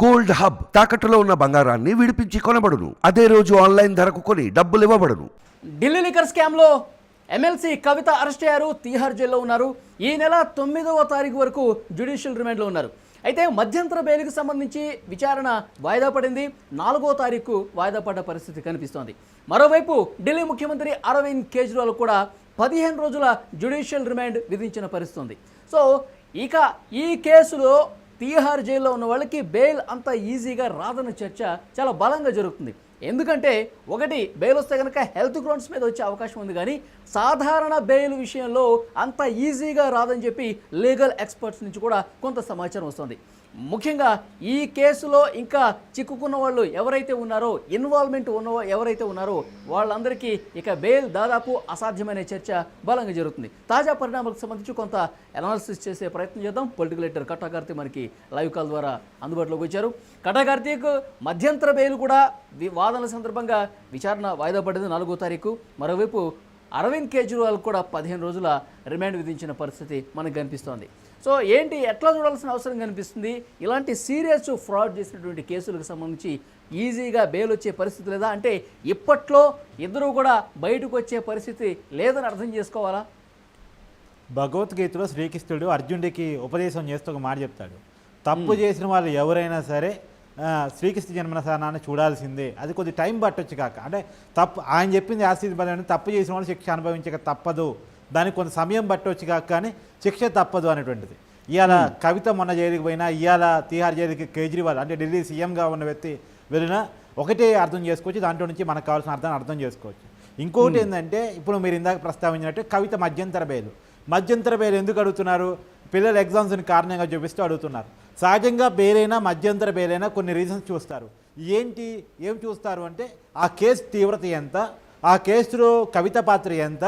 Gold hub తాకట్టులో ఉన్న బంగారాన్ని విడిపించి కొనబడును. అదే రోజు ఆన్లైన్ ధరకు కొని డబ్బులు ఇవ్వబడును. ఢిల్లీ లిక్కర్ స్కామ్లో ఎమ్మెల్సీ కవిత అరెస్ట్ అయ్యారు. తీహార్ జైల్లో ఉన్నారు. ఈ నెల తొమ్మిదవ తారీఖు వరకు జ్యుడిషియల్ రిమాండ్లో ఉన్నారు. అయితే మధ్యంతర బెయిల్కి సంబంధించి విచారణ వాయిదా పడింది. నాలుగో తారీఖు వాయిదా పడ్డ పరిస్థితి కనిపిస్తోంది. మరోవైపు ఢిల్లీ ముఖ్యమంత్రి అరవింద్ కేజ్రీవాల్ కూడా పదిహేను రోజుల జ్యుడిషియల్ రిమాండ్ విధించిన పరిస్థితి ఉంది. సో ఇక ఈ కేసులో తీహార్ జైల్లో ఉన్న వాళ్ళకి బెయిల్ అంత ఈజీగా రాదన్న చర్చ చాలా బలంగా జరుగుతుంది. ఎందుకంటే ఒకటి బెయిల్ వస్తే కనుక హెల్త్ గ్రౌండ్స్ మీద వచ్చే అవకాశం ఉంది కానీ సాధారణ బెయిల్ విషయంలో అంత ఈజీగా రాదని చెప్పి లీగల్ ఎక్స్పర్ట్స్ నుంచి కూడా కొంత సమాచారం వస్తుంది. ముఖ్యంగా ఈ కేసులో ఇంకా చిక్కుకున్న వాళ్ళు ఎవరైతే ఉన్నారో ఇన్వాల్వ్మెంట్ ఉన్న ఎవరైతే ఉన్నారో వాళ్ళందరికీ ఇక బెయిల్ దాదాపు అసాధ్యమైన చర్చ బలంగా జరుగుతుంది. తాజా పరిణామాలకు సంబంధించి కొంత అనాలిసిస్ చేసే ప్రయత్నం చేద్దాం. పొలిటికల్ ఎడిటర్ కట్టాకార్తీ మనకి లైవ్ కాల్ ద్వారా అందుబాటులోకి వచ్చారు. కట్టాకార్తీక్ మధ్యంతర బెయిల్ కూడా వాదనల సందర్భంగా విచారణ వాయిదా పడింది నాలుగో తారీఖు. మరోవైపు అరవింద్ కేజ్రీవాల్ కూడా పదిహేను రోజుల రిమాండ్ విధించిన పరిస్థితి మనకు కనిపిస్తోంది. సో ఏంటి ఎట్లా చూడాల్సిన అవసరం కనిపిస్తుంది? ఇలాంటి సీరియస్ ఫ్రాడ్ చేసినటువంటి కేసులకు సంబంధించి ఈజీగా బెయిల్ వచ్చే పరిస్థితి లేదా? అంటే ఇప్పట్లో ఇద్దరు కూడా బయటకు వచ్చే పరిస్థితి లేదని అర్థం చేసుకోవాలా? భగవద్గీతలో శ్రీకృష్ణుడు అర్జునుడికి ఉపదేశం చేస్తూ ఒక మాట చెప్తాడు. తప్పు చేసిన వాళ్ళు ఎవరైనా సరే శ్రీకృష్ణ జన్మస్థానాన్ని చూడాల్సిందే. అది కొద్ది టైం పట్టొచ్చు కాక. అంటే తప్పు ఆయన చెప్పింది ఆశీర్వాదం తప్పు చేసిన వాళ్ళు శిక్ష అనుభవించక తప్పదు. దానికి కొంత సమయం పట్టొచ్చు కాక కానీ శిక్ష తప్పదు అనేటువంటిది. ఇవాళ కవిత మొన్న జైలుకి పోయినా ఇవాళ తీహార్ జైలుకి కేజ్రీవాల్ అంటే ఢిల్లీ సీఎంగా ఉన్న వ్యక్తి వెళ్ళినా ఒకటే అర్థం చేసుకోవచ్చు. దాంట్లో నుంచి మనకు కావాల్సిన అర్థం అర్థం చేసుకోవచ్చు. ఇంకోటి ఏంటంటే ఇప్పుడు మీరు ఇందాక ప్రస్తావించినట్టు కవిత మధ్యంతర బెయిల్. మధ్యంతర బెయిల్ ఎందుకు అడుగుతున్నారు? పిల్లల ఎగ్జామ్స్ని కారణంగా చూపిస్తూ అడుగుతున్నారు. సహజంగా బెయిలైనా మధ్యంతర బెయిలైనా కొన్ని రీజన్స్ చూస్తారు. ఏంటి? ఏం చూస్తారు అంటే ఆ కేసు తీవ్రత ఎంత? ఆ కేసులో కవిత పాత్ర ఎంత?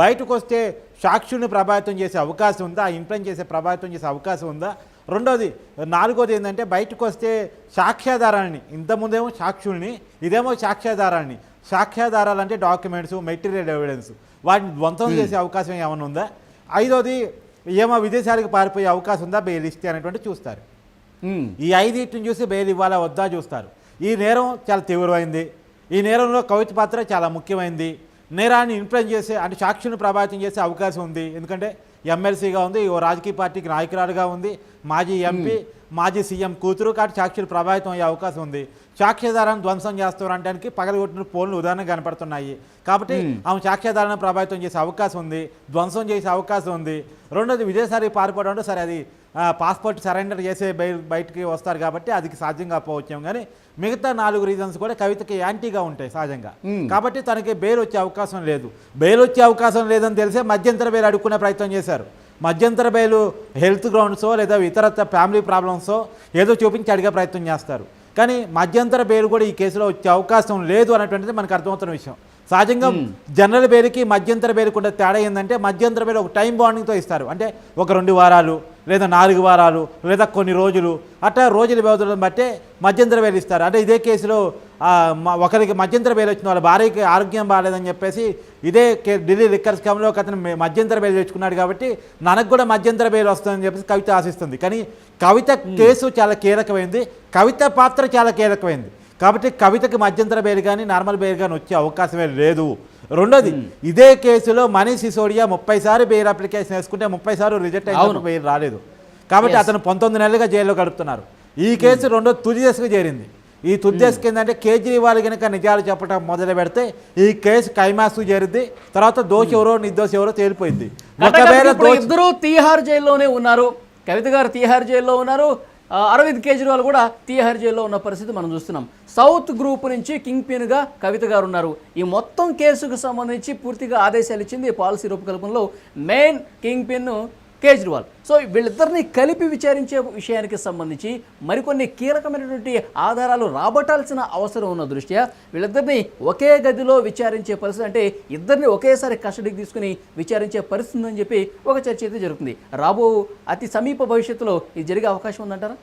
బయటకు వస్తే సాక్షుల్ని ప్రభావితం చేసే అవకాశం ఉందా? ఆ ఇన్ఫ్లుయెన్స్ చేసే ప్రభావితం చేసే అవకాశం ఉందా? రెండోది నాలుగోది ఏంటంటే బయటకు వస్తే సాక్ష్యాధారాన్ని ఇంతకుముందేమో సాక్షుల్ని ఇదేమో సాక్ష్యాధారాన్ని సాక్ష్యాధారాలు అంటే డాక్యుమెంట్స్ మెటీరియల్ ఎవిడెన్స్ వాటిని ధ్వంసం చేసే అవకాశం ఏమైనా ఉందా? ఐదోది ఏమో విదేశాలకు పారిపోయే అవకాశం ఉందా బెయిల్ ఇస్తే అనేటువంటి చూస్తారు. ఈ ఐదింటిని చూసి బెయిల్ ఇవ్వాలా వద్దా చూస్తారు. ఈ నేరం చాలా తీవ్రమైంది. ఈ నేరంలో కవిత పాత్ర చాలా ముఖ్యమైనది నేరాన్ని ఇన్ఫ్లుయెన్స్ చేసే అంటే సాక్షులను ప్రభావితం చేసే అవకాశం ఉంది. ఎందుకంటే ఎమ్మెల్సీగా ఉంది ఓ రాజకీయ పార్టీకి నాయకురాలుగా ఉంది మాజీ ఎంపీ మాజీ సీఎం కూతురు కాబట్టి సాక్షులు ప్రభావితం అయ్యే అవకాశం ఉంది. సాక్ష్యాధారాన్ని ధ్వంసం చేస్తారు అనడానికి పగలగొట్టిన పోల్లు ఉదాహరణ కనపడుతున్నాయి. కాబట్టి ఆమె సాక్ష్యాధారాన్ని ప్రభావితం చేసే అవకాశం ఉంది ధ్వంసం చేసే అవకాశం ఉంది. రెండోది విదేశాలకు పారిపోవడం అంటే సరే అది పాస్పోర్ట్ సరెండర్ చేసే బయ బయటికి వస్తారు కాబట్టి అది సాధ్యం కాకపోవచ్చాం కానీ మిగతా నాలుగు రీజన్స్ కూడా కవితకి యాంటీగా ఉంటాయి సహజంగా. కాబట్టి తనకి బెయిల్ వచ్చే అవకాశం లేదు. బెయిల్ వచ్చే అవకాశం లేదని తెలిసే మధ్యంతర బెయిల్ అడుక్కునే ప్రయత్నం చేశారు. మధ్యంతర బెయిల్ హెల్త్ గ్రౌండ్సో లేదా ఇతర ఫ్యామిలీ ప్రాబ్లమ్సో ఏదో చూపించి అడిగే ప్రయత్నం చేస్తారు. కానీ మధ్యంతర బెయిల్ కూడా ఈ కేసులో వచ్చే అవకాశం లేదు అనేటువంటిది మనకు అర్థమవుతున్న విషయం. సహజంగా జనరల్ బెయిల్కి మధ్యంతర బెయిల్కి ఉండే తేడా ఏంటంటే మధ్యంతర బెయిల్ ఒక టైం బాండింగ్తో ఇస్తారు. అంటే ఒక రెండు వారాలు లేదా నాలుగు వారాలు లేదా కొన్ని రోజులు. అట్లా రోజుల వ్యవధులను బట్టే మధ్యంతర బెయిల్ ఇస్తారు. అంటే ఇదే కేసులో ఒకరికి మధ్యంతర బెయిల్ వచ్చిన వాళ్ళ భార్యకి ఆరోగ్యం బాగాలేదని చెప్పేసి ఇదే కే- ఢిల్లీ లిక్కర్ స్కామ్లో ఒక అతను మధ్యంతర బెయిల్ తెచ్చుకున్నాడు కాబట్టి ನನకు కూడా మధ్యంతర బెయిల్ వస్తుందని చెప్పేసి కవిత ఆశిస్తుంది. కానీ కవిత కేసు చాలా కీలకమైంది. కవిత పాత్ర చాలా కీలకమైంది. కాబట్టి కవితకి మధ్యంతర బెయిల్ కానీ నార్మల్ బెయిల్ కానీ వచ్చే అవకాశమే లేదు. రెండోది ఇదే కేసులో మనీష్ సిసోడియా ముప్పై సార్లు బెయిల్ అప్లికేషన్ వేసుకుంటే ముప్పై సార్లు రిజెక్ట్ అయిన అవును. బెయిల్ రాలేదు. కాబట్టి. అతను పంతొమ్మిది నెలలుగా జైల్లో గడుపుతున్నారు. ఈ కేసు రెండో తుది దశకు చేరింది. ఈ తుది దశకి ఏంటంటే కేజ్రీవాల్ కనుక నిజాలు చెప్పడం మొదలు పెడితే ఈ కేసు కైమాసు చేరుద్ది. తర్వాత దోషి ఎవరో నిర్దోషి ఎవరో తేలిపోయింది ఒకవేళ ఇద్దరు తీహార్ జైల్లోనే ఉన్నారు. కవిత గారు తీహార్ జైల్లో ఉన్నారు. అరవింద్ కేజ్రీవాల్ కూడా తీహార్ జైల్లో ఉన్న పరిస్థితి మనం చూస్తున్నాం. సౌత్ గ్రూప్ నుంచి కింగ్ పిన్గా కవిత గారు ఉన్నారు. ఈ మొత్తం కేసుకు సంబంధించి పూర్తిగా ఆదేశాలు ఇచ్చింది ఈ పాలసీ రూపకల్పనలో main kingpin Kejriwal. So వీళ్ళిద్దరిని కలిపి విచారించే విషయానికి సంబంధించి మరికొన్ని కీలకమైనటువంటి ఆధారాలు రాబట్టాల్సిన అవసరం ఉన్న దృష్ట్యా వీళ్ళిద్దరిని ఒకే గదిలో విచారించే పరిస్థితి అంటే ఇద్దరిని ఒకేసారి కస్టడీకి తీసుకుని విచారించే పరిస్థితి ఉందని చెప్పి ఒక చర్చ అయితే జరుగుతుంది. రాబో అతి సమీప భవిష్యత్తులో ఇది జరిగే అవకాశం ఉందంటారా?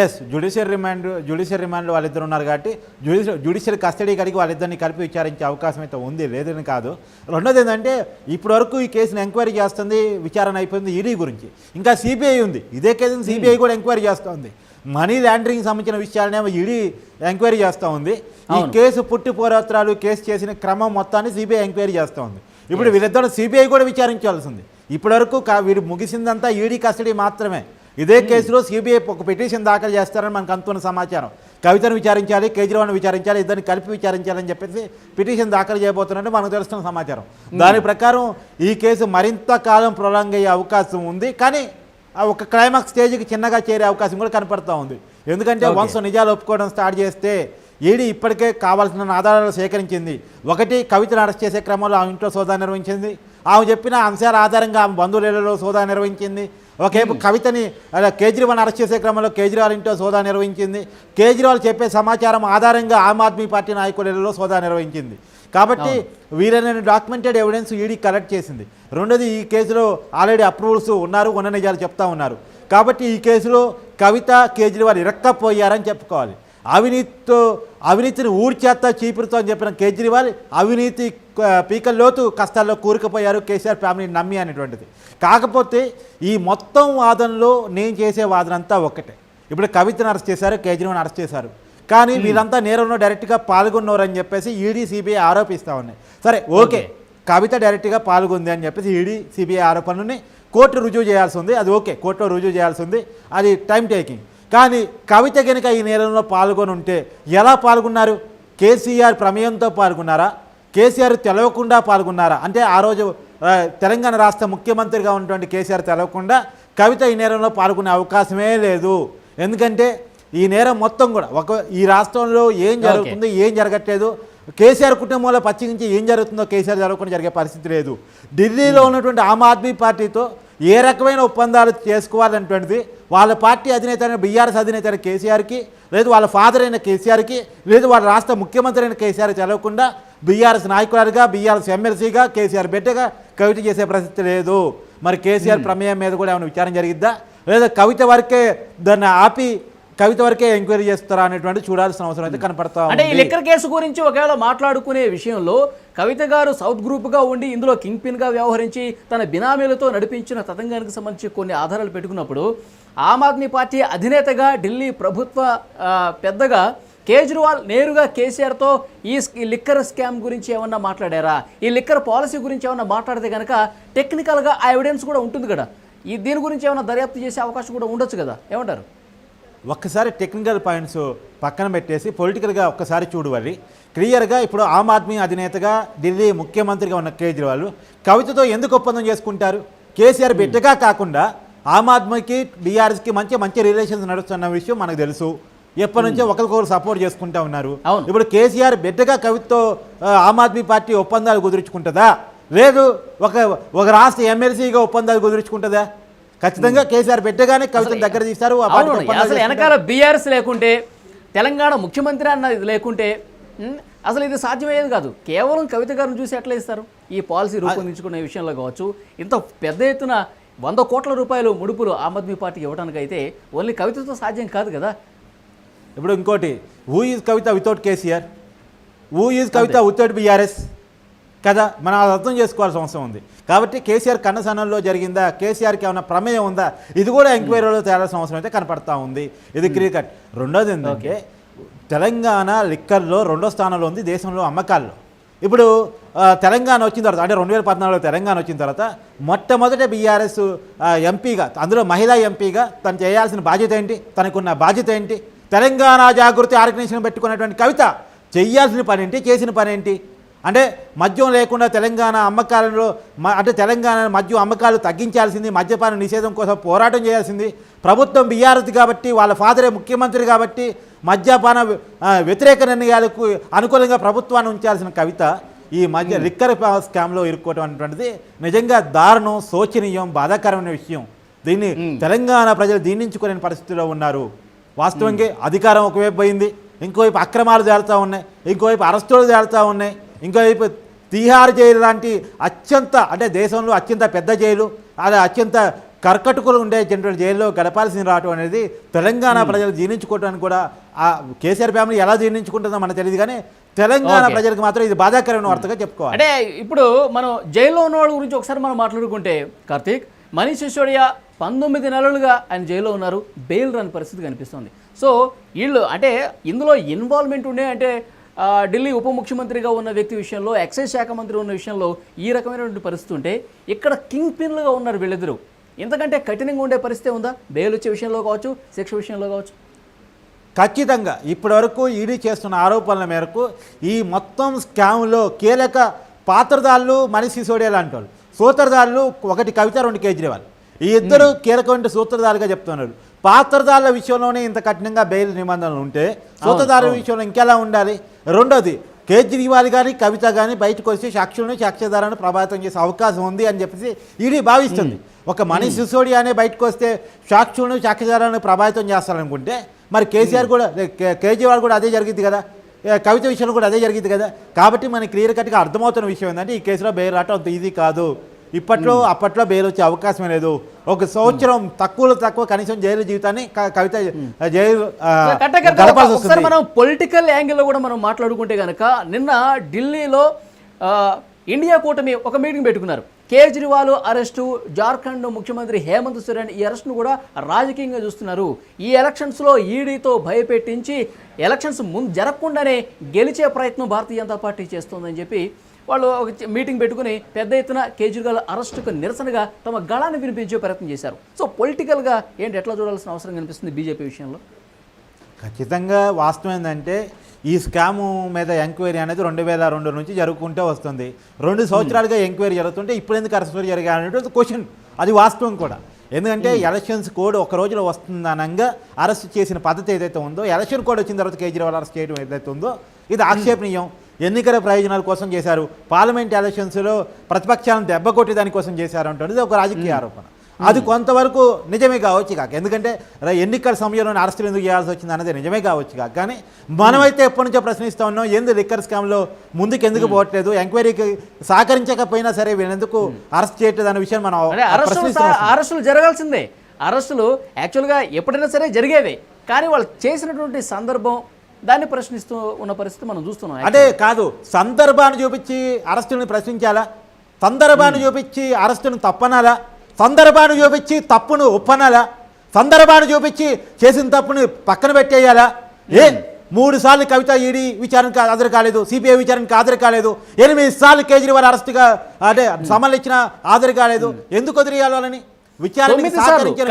ఎస్ జ్యుడిషియల్ రిమాండ్ జ్యుడిషియల్ రిమాండ్లో వాళ్ళిద్దరు ఉన్నారు కాబట్టి జ్యుడిషియల్ జ్యుడిషియల్ కస్టడీ కడిగి వాళ్ళిద్దరిని కలిపి విచారించే అవకాశం అయితే ఉంది లేదని కాదు. రెండోది ఏంటంటే ఇప్పటి వరకు ఈ కేసును ఎంక్వైరీ చేస్తుంది విచారణ అయిపోయింది ఈడీ గురించి. ఇంకా సిబిఐ ఉంది. ఇదే కేసుని సిబిఐ కూడా ఎంక్వైరీ చేస్తుంది మనీ లాండరింగ్ సంబంధించిన విషయాలనేమో ఈడీ ఎంక్వైరీ చేస్తూ ఉంది. ఈ. కేసు పుట్టి పూర్వత్రాలు కేసు చేసిన క్రమం మొత్తాన్ని సిబిఐ ఎంక్వైరీ చేస్తూ ఉంది. ఇప్పుడు వీళ్ళిద్దరు సిబిఐ కూడా విచారించాల్సింది. ఇప్పటివరకు వీడు ముగిసిందంతా ఈడీ కస్టడీ మాత్రమే. ఇదే కేసులో సిబిఐ ఒక పిటిషన్ దాఖలు చేస్తారని మనకు అందుతున్న సమాచారం. కవితను విచారించాలి కేజ్రీవాల్ని విచారించాలి ఇద్దరిని కలిపి విచారించాలని చెప్పేసి పిటిషన్ దాఖలు చేయబోతున్నట్టు మనకు తెలుస్తున్న సమాచారం. దాని ప్రకారం ఈ కేసు మరింత కాలం ప్రొలాంగ్ అయ్యే అవకాశం ఉంది. కానీ ఆ ఒక క్లైమాక్స్ స్టేజ్కి చిన్నగా చేరే అవకాశం కూడా కనపడతా ఉంది. ఎందుకంటే. వన్స్ నిజాలు ఒప్పుకోవడం స్టార్ట్ చేస్తే ఈడీ ఇప్పటికే కావాల్సిన ఆధారాలు సేకరించింది. ఒకటి కవితను అరెస్ట్ చేసే క్రమంలో ఆమె ఇంట్లో సోదా నిర్వహించింది. ఆమె చెప్పిన అంశాల ఆధారంగా ఆమె బంధువులలో సోదా నిర్వహించింది. ఒకేపు కవితని అలా కేజ్రీవాల్ అరెస్ట్ చేసే క్రమంలో కేజ్రీవాల్ ఇంట్లో సోదా నిర్వహించింది. కేజ్రీవాల్ చెప్పే సమాచారం ఆధారంగా ఆమ్ ఆద్మీ పార్టీ నాయకులలో సోదా నిర్వహించింది. కాబట్టి వీరైన డాక్యుమెంటెడ్ ఎవిడెన్స్ ఈడీ కలెక్ట్ చేసింది. రెండోది ఈ కేసులో ఆల్రెడీ అప్రూవల్స్ ఉన్నారు ఉన్న నిజాలు చెప్తా ఉన్నారు. కాబట్టి ఈ కేసులో కవిత కేజ్రీవాల్ ఇరక్కపోయారని చెప్పుకోవాలి. అవినీతితో అవినీతిని ఊడ్చేత్తా చీపురుతో అని చెప్పిన కేజ్రీవాల్ అవినీతి ఆ, పీకల్లోతు కష్టాల్లో కూరుకుపోయారు కేసీఆర్ ఫ్యామిలీని నమ్మి అనేటువంటిది. కాకపోతే ఈ మొత్తం వాదనలో నేను చేసే వాదన అంతా ఒక్కటే. ఇప్పుడు కవితను అరెస్ట్ చేశారు కేజ్రీవాల్ అరెస్ట్ చేశారు. కానీ వీళ్ళంతా నేరంలో డైరెక్ట్గా పాల్గొన్నారని చెప్పేసి ఈడీ సిబిఐ ఆరోపిస్తూ ఉన్నాయి. సరే ఓకే. కవిత డైరెక్ట్గా పాల్గొంది అని చెప్పేసి ఈడీ సిబిఐ ఆరోపణలని కోర్టు రుజువు చేయాల్సి ఉంది. అది ఓకే కోర్టులో రుజువు చేయాల్సి ఉంది. అది టైం టేకింగ్. కానీ కవిత కనుక ఈ నేరంలో పాల్గొని ఉంటే ఎలా పాల్గొన్నారు? కేసీఆర్ ప్రమేయంతో పాల్గొన్నారా? కేసీఆర్ తెలవకుండా పాల్గొన్నారా? అంటే ఆ రోజు తెలంగాణ రాష్ట్ర ముఖ్యమంత్రిగా ఉన్నటువంటి కేసీఆర్ తెలవకుండా కవిత ఈ నేరంలో పాల్గొనే అవకాశమే లేదు. ఎందుకంటే ఈ నేరం మొత్తం కూడా ఒక ఈ రాష్ట్రంలో ఏం జరుగుతుంది ఏం జరగట్లేదు. కేసీఆర్ కుటుంబంలో పచ్చికించి ఏం జరుగుతుందో కేసీఆర్ జరగకుండా జరిగే పరిస్థితి లేదు. ఢిల్లీలో ఉన్నటువంటి ఆమ్ ఆద్మీ పార్టీతో ఏ రకమైన ఒప్పందాలు చేసుకోవాలనేటువంటిది వాళ్ళ పార్టీ అధినేత అయిన బీఆర్ఎస్ అధినేత అయిన కేసీఆర్కి లేదు వాళ్ళ ఫాదర్ అయిన కేసీఆర్కి లేదు వాళ్ళ రాష్ట్ర ముఖ్యమంత్రి అయిన కేసీఆర్ తెలవకుండా బీఆర్ఎస్ నాయకురాలుగా బీఆర్ఎస్ ఎమ్మెల్సీగా కేసీఆర్ బిడ్డగా కవిత చేసే పరిస్థితి లేదు. మరి కేసీఆర్ ప్రమేయం మీద కూడా ఏమైనా విచారం జరిగిద్దా? లేదా కవిత వరకే దాన్ని ఆపి కవిత వరకే ఎంక్వైరీ చేస్తారా అనేటువంటి చూడాల్సిన అవసరం అయితే కనపడతా అంటే ఈ. లిక్కర్ కేసు గురించి ఒకవేళ మాట్లాడుకునే విషయంలో కవిత గారు సౌత్ గ్రూప్గా ఉండి ఇందులో కింగ్ పిన్గా వ్యవహరించి తన బినామీలతో నడిపించిన తతంగానికి సంబంధించి కొన్ని ఆధారాలు పెట్టుకున్నప్పుడు ఆమ్ ఆద్మీ పార్టీ అధినేతగా ఢిల్లీ ప్రభుత్వ పెద్దగా కేజ్రీవాల్ నేరుగా కేసీఆర్తో ఈ ఈ లిక్కర్ స్కామ్ గురించి ఏమన్నా మాట్లాడారా? ఈ లిక్కర్ పాలసీ గురించి ఏమన్నా మాట్లాడితే కనుక టెక్నికల్గా ఆ ఎవిడెన్స్ కూడా ఉంటుంది కదా. ఈ దీని గురించి ఏమైనా దర్యాప్తు చేసే అవకాశం కూడా ఉండొచ్చు కదా. ఏమంటారు? ఒక్కసారి టెక్నికల్ పాయింట్స్ పక్కన పెట్టేసి పొలిటికల్గా ఒక్కసారి చూడవాలి క్లియర్గా ఇప్పుడు ఆమ్ ఆద్మీ అధినేతగా ఢిల్లీ ముఖ్యమంత్రిగా ఉన్న కేజ్రీవాల్ కవితతో ఎందుకు ఒప్పందం చేసుకుంటారు? కేసీఆర్ బిడ్డగా కాకుండా ఆమ్ ఆద్మీకి బీఆర్ఎస్కి మంచి మంచి రిలేషన్స్ నడుస్తున్న విషయం మనకు తెలుసు. ఎప్పటి నుంచో ఒకరికొకరు సపోర్ట్ చేసుకుంటా ఉన్నారు. ఇప్పుడు కేసీఆర్ బిడ్డగా కవితతో ఆమ్ ఆద్మీ పార్టీ ఒప్పందాలు కుదుర్చుకుంటుందా? లేదు ఒక ఒక రాష్ట్ర ఎమ్మెల్సీగా ఒప్పందాలు కుదుర్చుకుంటుందా? ఖచ్చితంగా కేసీఆర్ బిడ్డగానే కవితను దగ్గర తీస్తారు అసలు. వెనకాల బీఆర్ఎస్ లేకుంటే తెలంగాణ ముఖ్యమంత్రి అన్నది లేకుంటే అసలు ఇది సాధ్యమయ్యేది కాదు. కేవలం కవిత గారిని చూసి ఎట్లా ఇస్తారు? ఈ పాలసీ రూపొందించుకునే విషయంలో కావచ్చు ఇంత పెద్ద ఎత్తున వంద కోట్ల రూపాయలు ముడుపులు ఆమ్ ఆద్మీ పార్టీకి ఇవ్వడానికి అయితే ఓన్లీ కవితతో సాధ్యం కాదు కదా. ఇప్పుడు ఇంకోటి who is Kavitha without KCR? Who is Kavitha without BRS కదా మనం అది అర్థం చేసుకోవాల్సిన అవసరం ఉంది. కాబట్టి కేసీఆర్ కన్నసనంలో జరిగిందా? కేసీఆర్కి ఏమైనా ప్రమేయం ఉందా? ఇది కూడా ఎంక్వైరీలో తేలాల్సిన అవసరం అయితే కనపడతా ఉంది. ఇది క్రికెట్ రెండోది ఏంటంటే తెలంగాణ లిక్కర్లో రెండో స్థానంలో ఉంది దేశంలో అమ్మకాల్లో. ఇప్పుడు తెలంగాణ వచ్చిన తర్వాత అంటే రెండు వేల పద్నాలుగులో తెలంగాణ వచ్చిన తర్వాత మొట్టమొదట బీఆర్ఎస్ ఎంపీగా అందులో మహిళా ఎంపీగా తను చేయాల్సిన బాధ్యత ఏంటి? తనకున్న బాధ్యత ఏంటి? తెలంగాణ జాగృతి ఆర్గనైజేషన్ పెట్టుకున్నటువంటి కవిత చేయాల్సిన పని ఏంటి చేసిన పని ఏంటి అంటే మద్యం లేకుండా తెలంగాణ అమ్మకాలలో అంటే తెలంగాణ మద్యం అమ్మకాలు తగ్గించాల్సింది మద్యపాన నిషేధం కోసం పోరాటం చేయాల్సింది. ప్రభుత్వం బీఆర్ఎస్ కాబట్టి వాళ్ళ ఫాదరే ముఖ్యమంత్రి కాబట్టి మద్యపాన వ్యతిరేక నిర్ణయాలకు అనుకూలంగా ప్రభుత్వాన్ని ఉంచాల్సిన కవిత ఈ మధ్య లిక్కర్ స్కామ్లో ఇరుక్కోవటం అనేటువంటిది నిజంగా దారుణం శోచనీయం బాధాకరమైన విషయం. దీన్ని తెలంగాణ ప్రజలు దీనించుకోలేని పరిస్థితిలో ఉన్నారు. వాస్తవంగా అధికారం ఒకవైపు పోయింది ఇంకోవైపు అక్రమాలు జరుగుతూ ఉన్నాయి ఇంకోవైపు అరెస్టులు జరుగుతూ ఉన్నాయి ఇంకోవైపు తీహార్ జైలు లాంటి అత్యంత అంటే దేశంలో అత్యంత పెద్ద జైలు అది అత్యంత కర్కటుకులు ఉండే జనరల్ జైల్లో గడపాల్సింది రావటం అనేది తెలంగాణ ప్రజలు జీర్ణించుకోవడానికి కూడా ఆ కేసీఆర్ ఫ్యామిలీ ఎలా జీర్ణించుకుంటుందో మనకు తెలియదు కానీ తెలంగాణ. ప్రజలకు మాత్రం ఇది బాధాకరమైన వార్తగా చెప్పుకోవాలి అంటే ఇప్పుడు మనం జైల్లో ఉన్న వాళ్ళ గురించి ఒకసారి మనం మాట్లాడుకుంటే కార్తీక్ మనీష్ సిసోడియా పంతొమ్మిది నెలలుగా ఆయన జైల్లో ఉన్నారు. బెయిల్ రాని పరిస్థితి కనిపిస్తుంది. సో వీళ్ళు అంటే ఇందులో ఇన్వాల్వ్మెంట్ ఉండే అంటే ఢిల్లీ ఉప ముఖ్యమంత్రిగా ఉన్న వ్యక్తి విషయంలో ఎక్సైజ్ శాఖ మంత్రి ఉన్న విషయంలో ఈ రకమైనటువంటి పరిస్థితి ఉంటే ఇక్కడ కింగ్ పిన్లుగా ఉన్నారు వీళ్ళిద్దరూ. ఇంతకంటే కఠినంగా ఉండే పరిస్థితి ఉందా బెయిల్ వచ్చే విషయంలో కావచ్చు శిక్ష విషయంలో కావచ్చు. ఖచ్చితంగా ఇప్పటివరకు ఈడీ చేస్తున్న ఆరోపణల మేరకు ఈ మొత్తం స్కామ్లో కీలక పాత్రదారులు మనిషి సిసోడియా లాంటి వాళ్ళు. సూత్రధారులు ఒకటి కవిత రెండు కేజ్రీవాల్. ఈ ఇద్దరు కీలకమైన సూత్రధారులుగా చెప్తున్నారు. పాత్రదారుల విషయంలోనే ఇంత కఠినంగా బెయిల్ నిబంధనలు ఉంటే సూత్రధారుల విషయంలో ఇంకెలా ఉండాలి? రెండోది కేజ్రీవాల్ కానీ కవిత కానీ బయటకు వచ్చి సాక్షులను సాక్ష్యధారాన్ని ప్రభావితం చేసే అవకాశం ఉంది అని చెప్పేసి ఈడీ భావిస్తుంది. ఒక మనీష్ సిసోడియానే బయటకు వస్తే సాక్షులను సాక్ష్యధారాన్ని ప్రభావితం చేస్తారనుకుంటే మరి కేసీఆర్ కూడా కేజ్రీవాల్ కూడా అదే జరిగింది కదా? కవిత విషయంలో కూడా అదే జరిగింది కదా? కాబట్టి మనకి క్లియర్ కట్గా అర్థమవుతున్న విషయం ఏంటంటే ఈ కేసులో బెయిల్ రావటం అంత ఈజీ కాదు. ఇప్పట్లో అప్పట్లో బెయిల్ వచ్చే అవకాశమే లేదు. ఒక సంవత్సరం తక్కువలో తక్కువ కనీసం జైలు జీవితాన్ని కవిత జైలు ఒకసారి మనం పొలిటికల్ యాంగిల్లో కూడా మనం మాట్లాడుకుంటే కనుక నిన్న ఢిల్లీలో ఇండియా కూటమి ఒక మీటింగ్ పెట్టుకున్నారు. కేజ్రీవాల్ అరెస్టు జార్ఖండ్ ముఖ్యమంత్రి హేమంత్ సోరెన్ ఈ అరెస్ట్ను కూడా రాజకీయంగా చూస్తున్నారు. ఈ ఎలక్షన్స్లో ఈడీతో భయపెట్టించి ఎలక్షన్స్ ముందు జరగకుండానే గెలిచే ప్రయత్నం భారతీయ జనతా పార్టీ చేస్తోందని చెప్పి వాళ్ళు ఒక మీటింగ్ పెట్టుకుని పెద్ద ఎత్తున కేజ్రీవాల్ అరెస్టుకు నిరసనగా తమ గళాన్ని వినిపించే ప్రయత్నం చేశారు. సో పొలిటికల్గా ఏంటి ఎట్లా చూడాల్సిన అవసరం కనిపిస్తుంది బీజేపీ విషయంలో? ఖచ్చితంగా వాస్తవం ఏంటంటే ఈ స్కాము మీద ఎంక్వైరీ అనేది రెండు వేల రెండు నుంచి జరుగుకుంటూ వస్తుంది. రెండు సంవత్సరాలుగా ఎంక్వైరీ జరుగుతుంటే ఇప్పుడు ఎందుకు అరెస్ట్ జరిగా అనేటువంటి క్వశ్చన్. అది వాస్తవం కూడా. ఎందుకంటే ఎలక్షన్స్ కోడ్ ఒక రోజులో వస్తుందనంగా అరెస్ట్ చేసిన పద్ధతి ఏదైతే ఉందో ఎలక్షన్ కోడ్ వచ్చిన తర్వాత కేజ్రీవాల్ అరెస్ట్ చేయడం ఏదైతే ఉందో ఇది ఆక్షేపణీయం. ఎన్నికల ప్రయోజనాల కోసం చేశారు. పార్లమెంట్ ఎలక్షన్స్లో ప్రతిపక్షాలను దెబ్బ కొట్టి దానికోసం చేశారు అంటుంది ఒక రాజకీయ ఆరోపణ. అది కొంతవరకు నిజమే కావచ్చు కాక ఎందుకంటే ఎన్నికల సమయంలో అరెస్టులు ఎందుకు చేయాల్సి వచ్చింది అన్నది నిజమే కావచ్చు కాక కానీ మనమైతే ఎప్పటి నుంచో ప్రశ్నిస్తా ఉన్నాం ఎందుకు లిక్కర్ స్కామ్లో ముందుకు ఎందుకు పోవట్లేదు ఎంక్వైరీకి సహకరించకపోయినా సరే వీళ్ళెందుకు అరెస్ట్ చేయట్లేదు అనే విషయం మనం అరెస్టులు జరగాల్సిందే. అరెస్టులు యాక్చువల్గా ఎప్పుడైనా సరే జరిగేవి కానీ వాళ్ళు చేసినటువంటి సందర్భం దాన్ని ప్రశ్నిస్తూ ఉన్న పరిస్థితి మనం చూస్తున్నాం అంటే కాదు సందర్భాన్ని చూపించి అరెస్టుని ప్రశ్నించాలా? సందర్భాన్ని చూపించి అరెస్టును తప్పనాలా? సందర్భాన్ని చూపించి తప్పును ఒప్పనాలా? సందర్భాన్ని చూపించి చేసిన తప్పుని పక్కన పెట్టేయాలా? ఏ? మూడు సార్లు కవిత ఈడీ విచారణకు హాజరు కాలేదు సిపిఐ విచారణకు హాజరు కాలేదు ఎనిమిది సార్లు కేజ్రీవాల్ అరెస్టుగా అంటే సమన్లు ఇచ్చిన హాజరు కాలేదు. ఎందుకు వదిలేయాలి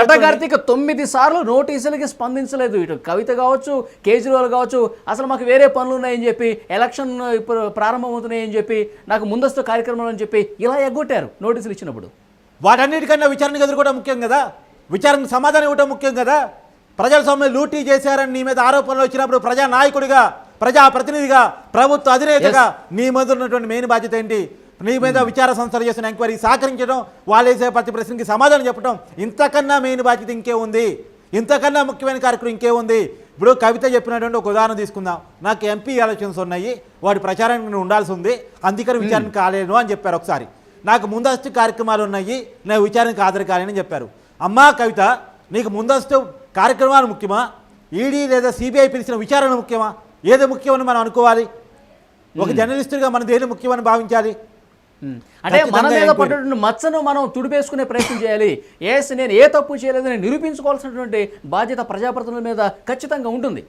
కటకార్తిక తొమ్మిది సార్లు. నోటీసులకి స్పందించలేదు ఇటు. కవిత కావచ్చు కేజ్రీవాల్ కావచ్చు అసలు మాకు వేరే పనులు ఉన్నాయని చెప్పి ఎలక్షన్ ఇప్పుడు ప్రారంభమవుతున్నాయని చెప్పి నాకు ముందస్తు కార్యక్రమాలు అని చెప్పి ఇలా ఎగ్గొట్టారు నోటీసులు ఇచ్చినప్పుడు. వాటన్నిటికన్నా విచారణకు ఎదుర్కోవడం ముఖ్యం కదా? విచారణకు సమాధానం ఇవ్వడం ముఖ్యం కదా? ప్రజల సొమ్ము లూటీ చేశారని నీ మీద ఆరోపణలు వచ్చినప్పుడు ప్రజా నాయకుడిగా ప్రజా ప్రతినిధిగా ప్రభుత్వ అధినేతగా నీ మీద ఉన్నటువంటి మెయిన్ బాధ్యత ఏంటి? నీ మీద విచార సంస్థలు చేసిన ఎంక్వైరీ సహకరించడం వాళ్ళు వేసే ప్రతి ప్రశ్నకి సమాధానం చెప్పడం ఇంతకన్నా మెయిన్ బాధ్యత ఇంకే ఉంది. ఇంతకన్నా ముఖ్యమైన కార్యక్రమం ఇంకే ఉంది. ఇప్పుడు కవిత చెప్పినటువంటి ఒక ఉదాహరణ తీసుకుందాం. నాకు ఎంపీ ఎలక్షన్స్ ఉన్నాయి. వాటి ప్రచారానికి నేను ఉండాల్సి ఉంది. అందుకని విచారణ కాలేను అని చెప్పారు ఒకసారి. నాకు ముందస్తు కార్యక్రమాలు ఉన్నాయి. నేను విచారణకు హాజరు కాలేనని చెప్పారు. అమ్మా కవిత నీకు ముందస్తు కార్యక్రమాలు ముఖ్యమా? ఈడీ లేదా సిబిఐ పిలిచిన విచారణ ముఖ్యమా? ఏది ముఖ్యమని మనం అనుకోవాలి? ఒక జర్నలిస్టుగా మనం దేని ముఖ్యమని భావించాలి. అంటే మన మీద. పడ్డటువంటి మచ్చను మనం తుడిపేసుకునే ప్రయత్నం చేయాలి. ఎస్ నేను ఏ తప్పు చేయలేదని నిరూపించుకోవాల్సినటువంటి బాధ్యత ప్రజాప్రతినిధుల మీద ఖచ్చితంగా ఉంటుంది.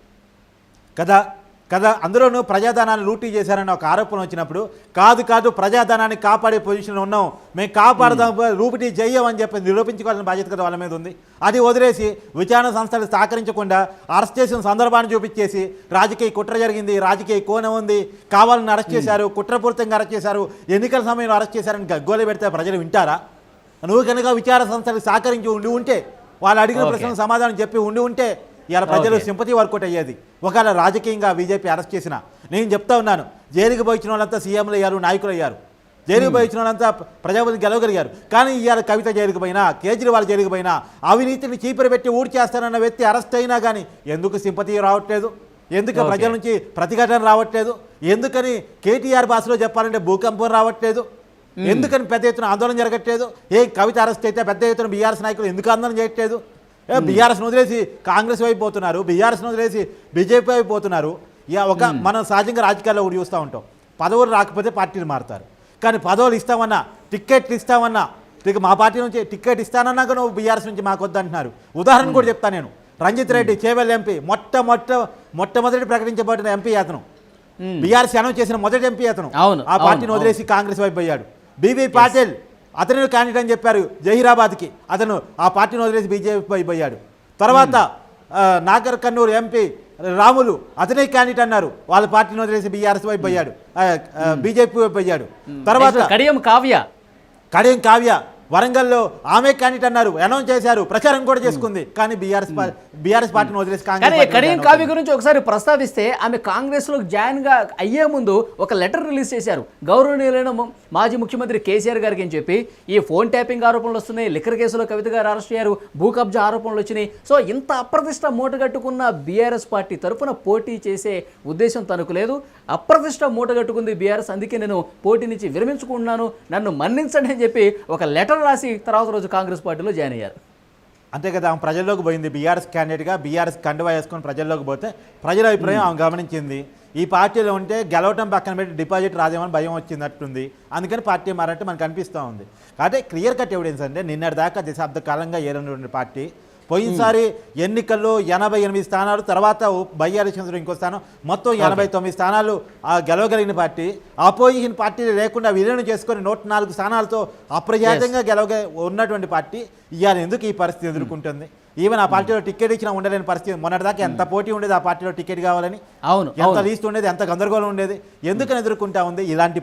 కదా? కదా? అందులోనూ ప్రజాధనాన్ని లూటీ చేశారని ఒక ఆరోపణ వచ్చినప్పుడు కాదు కాదు ప్రజాధనాన్ని కాపాడే పొజిషన్లో ఉన్నాం. మేము కాపాడదాం రూపిటీ చెయ్యం అని చెప్పి నిరూపించుకోవాల్సిన బాధ్యత కదా వాళ్ళ మీద ఉంది. అది వదిలేసి విచారణ సంస్థలు సహకరించకుండా అరెస్ట్ చేసిన సందర్భాన్ని చూపించేసి రాజకీయ కుట్ర జరిగింది రాజకీయ కోణం ఉంది కావాలని అరెస్ట్ చేశారు కుట్రపూరితంగా అరెస్ట్ చేశారు ఎన్నికల సమయంలో అరెస్ట్ చేశారని గగ్గోలు పెడితే ప్రజలు వింటారా? నువ్వు కనుక విచార సంస్థలకు సహకరించి ఉండి ఉంటే వాళ్ళు అడిగిన. ప్రశ్నలకు సమాధానం చెప్పి ఉండి ఉంటే ఇలా ప్రజలు. సింపతి వర్కౌట్ అయ్యేది. ఒకవేళ రాజకీయంగా బీజేపీ అరెస్ట్ చేసిన నేను చెప్తా ఉన్నాను జైలుకి పోయించిన వాళ్ళంతా సీఎంలు అయ్యారు నాయకులు అయ్యారు. జైలుకి పోయించిన వాళ్ళంతా ప్రజాపతి గెలవగలిగారు. కానీ ఇవాళ కవిత జైలుకి పోయినా కేజ్రీవాల్ జైలుకి పోయినా అవినీతిని చీపురు పెట్టి ఊడి చేస్తానన్న వ్యక్తి అరెస్ట్ అయినా కానీ ఎందుకు సింపతి రావట్లేదు? ఎందుకు. ప్రజల నుంచి ప్రతిఘటన రావట్లేదు? ఎందుకని కేటీఆర్ భాషలో చెప్పాలంటే భూకంపం రావట్లేదు? ఎందుకని పెద్ద ఎత్తున ఆందోళన జరగట్లేదు? ఏ కవిత అరెస్ట్ అయితే పెద్ద ఎత్తున బీఆర్ఎస్ నాయకులు ఎందుకు ఆందోళన చేయట్లేదు? ఏ బీఆర్ఎస్ వదిలేసి కాంగ్రెస్ వైపు పోతున్నారు బీఆర్ఎస్ వదిలేసి బీజేపీ వైపు పోతున్నారు. ఇక ఒక మనం సహజంగా రాజకీయాల్లో ఒకటి చూస్తూ ఉంటాం. పదవులు రాకపోతే పార్టీలు మారుతారు. కానీ పదవులు ఇస్తామన్నా టిక్కెట్లు ఇస్తామన్నా ఇక మా పార్టీ నుంచి టికెట్ ఇస్తానన్నాక నువ్వు బీఆర్ఎస్ నుంచి మాకు వద్దంటున్నారు. ఉదాహరణ కూడా చెప్తాను నేను. రంజిత్ రెడ్డి చేవెల్ ఎంపీ మొట్టమొట్ట మొట్టమొదటి ప్రకటించబడిన ఎంపీ అతను. బీఆర్ఎస్ అనౌన్స్ చేసిన మొదటి ఎంపీ అతను. అవును, ఆ పార్టీని వదిలేసి కాంగ్రెస్ వైపు అయ్యాడు బీబీ పాటిల్ అతను క్యాండిడేట్ అని చెప్పారు జహీరాబాద్కి. అతను ఆ పార్టీని వదిలేసి బీజేపీ వైపు అయ్యాడు తర్వాత ఆ, నాగర్ కన్నూరు ఎంపీ రాములు అతనే క్యాండిడేట్ అన్నారు. వాళ్ళ పార్టీని వదిలేసి బీఆర్ఎస్ వైపు అయ్యాడు బీజేపీ వైపు అయ్యాడు తర్వాత కడియం కావ్య. కడియం కావ్య. వరంగల్లో ఆమె క్యాండిడేట్ అన్నారు అనౌన్స్ చేశారు ప్రచారం కూడా చేసుకుంది. కానీ బీఆర్ఎస్ బీఆర్ఎస్ పార్టీని వదిలేసి కానీ కాంగ్రెస్ జాయిన్ కావ్య గురించి ఒకసారి ప్రస్తావిస్తే ఆమె కాంగ్రెస్లో జాయిన్గా అయ్యే ముందు ఒక లెటర్ రిలీజ్ చేశారు. గౌరవనీయులైన మాజీ ముఖ్యమంత్రి కేసీఆర్ గారికి అని చెప్పి ఈ ఫోన్ ట్యాపింగ్ ఆరోపణలు వస్తున్నాయి లిక్కర్ కేసులో కవిత గారు అరెస్ట్ అయ్యారు భూ కబ్జా ఆరోపణలు వచ్చినాయి. సో ఇంత అప్రతిష్ట మూటగట్టుకున్న బీఆర్ఎస్ పార్టీ తరఫున పోటీ చేసే ఉద్దేశం తనకు లేదు. అప్రతిష్ట మూటగట్టుకుంది బీఆర్ఎస్ అందుకే నేను పోటీ నుంచి విరమించుకుంటున్నాను నన్ను మన్నించండి అని చెప్పి ఒక లెటర్ రాసి తర్వాత రోజు కాంగ్రెస్ పార్టీలో జాయిన్ అయ్యారు. అంతే కదా ఆమె ప్రజల్లోకి పోయింది. బీఆర్ఎస్ క్యాండిడేట్గా బీఆర్ఎస్ కండువా వేసుకొని ప్రజల్లోకి పోతే ప్రజల అభిప్రాయం ఆమె గమనించింది. ఈ పార్టీలో ఉంటే గెలవటం పక్కన పెట్టి డిపాజిట్ రాదేమని భయం వచ్చిందట్టుంది. అందుకని పార్టీ మారంటే మనకు అనిపిస్తూ ఉంది. కాబట్టి క్లియర్ కట్ ఎవిడెన్స్ అంటే నిన్నటి దాకా దశాబ్ద కాలంగా ఏరినటువంటి పార్టీ పోయినసారి ఎన్నికల్లో ఎనభై ఎనిమిది స్థానాలు తర్వాత బై ఎలక్షన్స్లో ఇంకో స్థానం. మొత్తం ఎనభై తొమ్మిది స్థానాలు ఆ గెలవగలిగిన పార్టీ. అపోజిషన్ పార్టీలు లేకుండా విలీనం చేసుకొని నూట నాలుగు స్థానాలతో అప్రజాతంగా గెలవగ ఉన్నటువంటి పార్టీ. ఇవాళ ఎందుకు ఈ పరిస్థితి ఎదుర్కొంటుంది? ఈవెన్ ఆ పార్టీలో టికెట్ ఇచ్చినా ఉండలేని పరిస్థితి. మొన్నటిదాకా ఎంత పోటీ ఉండేది ఆ పార్టీలో టికెట్ కావాలని? అవును ఎంత లీస్ట్ ఉండేది? ఎంత గందరగోళం ఉండేది? ఎందుకని ఎదుర్కొంటా ఉంది ఇలాంటి.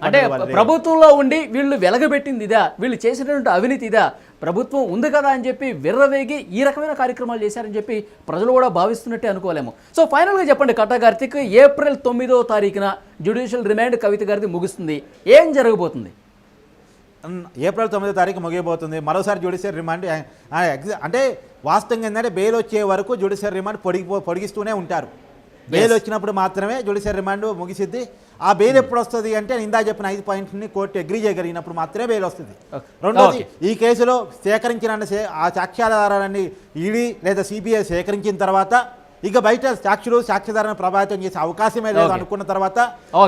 ప్రభుత్వంలో ఉండి వీళ్ళు వెలగబెట్టింది ఇదా? వీళ్ళు చేసినటువంటి అవినీతి ఇదా? ప్రభుత్వం ఉంది కదా అని చెప్పి విర్రవేగి ఈ రకమైన కార్యక్రమాలు చేశారని చెప్పి ప్రజలు కూడా భావిస్తున్నట్టే అనుకోలేము. సో ఫైనల్గా చెప్పండి కార్తిక్ ఏప్రిల్ తొమ్మిదో తారీఖున జ్యుడిషియల్ రిమాండ్ కవిత గారిది ముగుస్తుంది. ఏం జరగబోతుంది? ఏప్రిల్ తొమ్మిదో తారీఖు ముగియబోతుంది మరోసారి జ్యుడిషియల్ రిమాండ్ అంటే వాస్తవంగా ఏంటంటే బెయిల్ వచ్చే వరకు జ్యుడిషియల్ రిమాండ్ పొడిగి పొడిగిస్తూనే ఉంటారు బెయిల్ వచ్చినప్పుడు మాత్రమే జ్యుడిషియల్ రిమాండ్ ముగిసిద్ది ఆ బెయిల్ ఎప్పుడు వస్తుంది అంటే ఇందా చెప్పిన ఐదు పాయింట్ని కోర్టు అగ్రీ చేయగలిగినప్పుడు మాత్రమే బెయిల్ వస్తుంది. రెండోది. ఈ కేసులో సేకరించిన ఆ సాక్ష్యాధారాలన్నీ ఈడీ లేదా సిబిఐ సేకరించిన తర్వాత ఇక బయట సాక్షులు సాక్ష్యాధారాన్ని ప్రభావితం చేసే అవకాశమే లేదు. అనుకున్న తర్వాత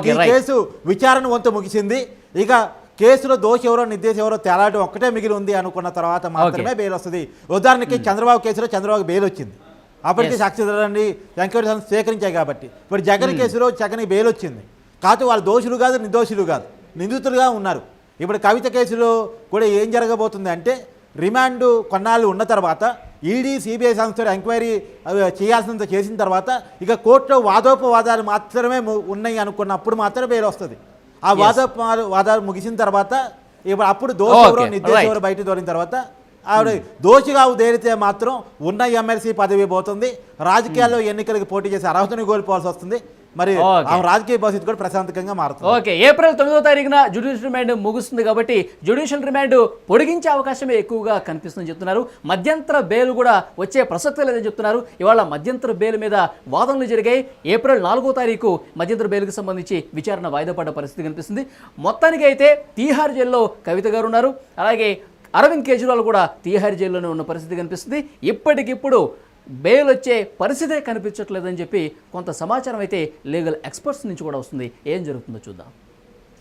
ఈ. కేసు విచారణ వంతు ముగిసింది ఇక కేసులో దోషి ఎవరో నిర్దేశం ఎవరో తేలాటం ఒక్కటే మిగిలి ఉంది అనుకున్న తర్వాత మాత్రమే బెయిల్ వస్తుంది. ఉదాహరణకి చంద్రబాబు కేసులో చంద్రబాబు బెయిల్ వచ్చింది. అప్పటికి సాక్షిదారాన్ని ఎంక్వైరీ సంస్థ సేకరించాయి కాబట్టి. ఇప్పుడు జగన్ కేసులో జగన్ బెయిల్ వచ్చింది. కాకపోతే వాళ్ళు దోషులు కాదు నిర్దోషులు కాదు. నిందితులుగా ఉన్నారు. ఇప్పుడు కవిత కేసులో కూడా ఏం జరగబోతుంది అంటే రిమాండ్ కొన్నాళ్ళు ఉన్న తర్వాత ఈడీ సిబిఐ సంస్థలు ఎంక్వైరీ చేయాల్సినంత చేసిన తర్వాత ఇక కోర్టులో వాదోపవాదాలు మాత్రమే ఉన్నాయి అనుకున్నప్పుడు మాత్రమే బెయిల్ వస్తుంది. ఆ వాదోపవాదాలు వాదాలు ముగిసిన తర్వాత ఇప్పుడు అప్పుడు దోషి ఎవరో నిర్దేశం. ఎవరో బయట దొరిన తర్వాత ఆవిడ దోషిగా తేలితే మాత్రం ఉన్న ఎమ్మెల్సీ పదవి పోతుంది. రాజకీయాల్లో ఎన్నికలకు పోటీ చేసే అర్హతను కోల్పోవాల్సి వస్తుంది. మరి రాజకీయ భవిష్యత్తు కూడా ప్రశాంతంగా మారుతుంది. ఓకే ఏప్రిల్ తొమ్మిదో తారీఖున జ్యుడిషియల్ రిమాండ్ ముగుస్తుంది కాబట్టి జ్యుడిషియల్ రిమాండ్ పొడిగించే అవకాశమే ఎక్కువగా కనిపిస్తుందని చెప్తున్నారు. మధ్యంతర బెయిల్ కూడా వచ్చే ప్రసక్తే లేదని చెప్తున్నారు. ఇవాళ మధ్యంతర బెయిల్ మీద వాదనలు జరిగాయి. ఏప్రిల్ నాలుగో తారీఖు మధ్యంతర బెయిల్కి సంబంధించి విచారణ వాయిదా పడ్డ పరిస్థితి కనిపిస్తుంది. మొత్తానికి అయితే తీహార్ జైల్లో కవిత గారు ఉన్నారు. అలాగే అరవింద్ కేజ్రీవాల్ కూడా తీహార్ జైల్లోనే ఉన్న పరిస్థితి కనిపిస్తుంది. ఇప్పటికిప్పుడు బెయిల్ వచ్చే పరిస్థితే కనిపించట్లేదని చెప్పి కొంత సమాచారం అయితే లీగల్ ఎక్స్పర్ట్స్ నుంచి కూడా వస్తుంది. ఏం జరుగుతుందో చూద్దాం.